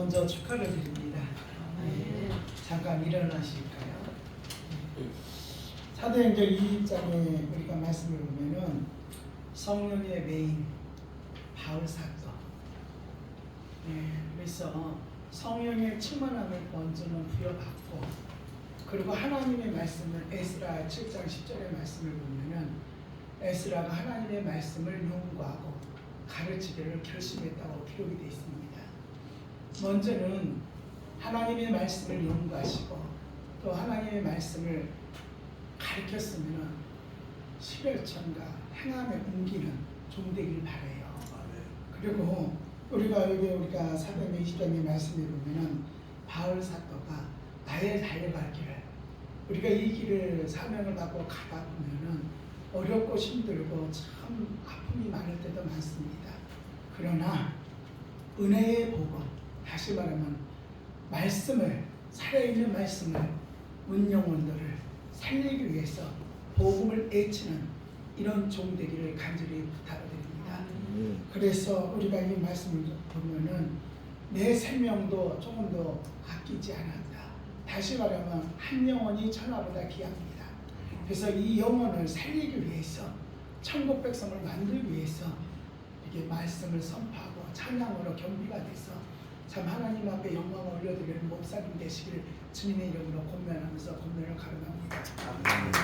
먼저 축하를 드립니다. 네, 잠깐 일어나실까요? 사도행전 2장에 우리가 말씀을 보면은 성령의 메인 바울 사도. 네, 그래서 성령의 충만함을 먼저는 부여받고 그리고 하나님의 말씀을 에스라 7장 10절의 말씀을 보면은 에스라가 하나님의 말씀을 연구하고 가르치기를 결심했다고 기록이 되어 있습니다. 먼저는 하나님의 말씀을 연구하시고 또 하나님의 말씀을 가르쳤으면 십일천가 행함에 옮기는 종되길 바래요. 그리고 우리가 여기 우리가 사도행 20장의 말씀에 보면은 바울 사도가 나의 달려갈 길을 우리가 이 길을 사명을 받고 가다 보면은 어렵고 힘들고 참 아픔이 많을 때도 많습니다. 그러나 은혜의 복음 다시 말하면 말씀을 살아있는 말씀을 문영원들을 살리기 위해서 복음을 애치는 이런 종 되기를 간절히 부탁드립니다. 그래서 우리가 이 말씀을 보면은 내 생명도 조금 더 아끼지 않았다. 다시 말하면 한 영혼이 천하보다 귀합니다. 그래서 이 영혼을 살리기 위해서 천국 백성을 만들기 위해서 이렇게 말씀을 선포하고 찬양으로 경비가 돼서 참 하나님 앞에 영광을 올려드리는 목사님 되시길 주님의 이름으로 권면하면서 권면을 가름합니다.